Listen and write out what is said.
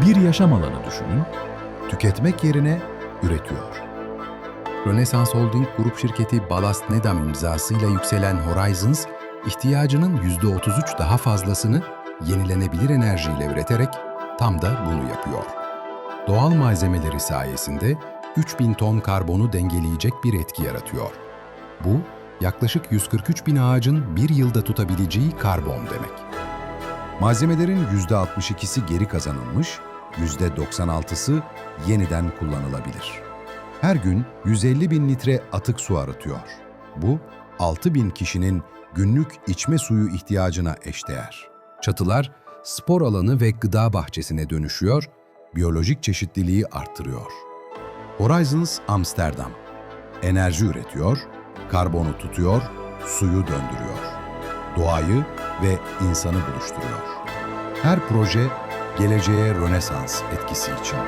Bir yaşam alanı düşünün, tüketmek yerine üretiyor. Rönesans Holding Grup şirketi Ballast Nedam imzasıyla yükselen Horizons, ihtiyacının %33 daha fazlasını yenilenebilir enerjiyle üreterek tam da bunu yapıyor. Doğal malzemeleri sayesinde 3000 ton karbonu dengeleyecek bir etki yaratıyor. Bu, yaklaşık 143 bin ağacın bir yılda tutabileceği karbon demek. Malzemelerin %62'si geri kazanılmış, %96'sı yeniden kullanılabilir. Her gün 150 bin litre atık su arıtıyor. Bu, 6 bin kişinin günlük içme suyu ihtiyacına eşdeğer. Çatılar, spor alanı ve gıda bahçesine dönüşüyor, biyolojik çeşitliliği arttırıyor. Horizons Amsterdam enerji üretiyor, karbonu tutuyor, suyu döndürüyor. Doğayı ve insanı buluşturuyor. Her proje geleceğe Rönesans etkisi için.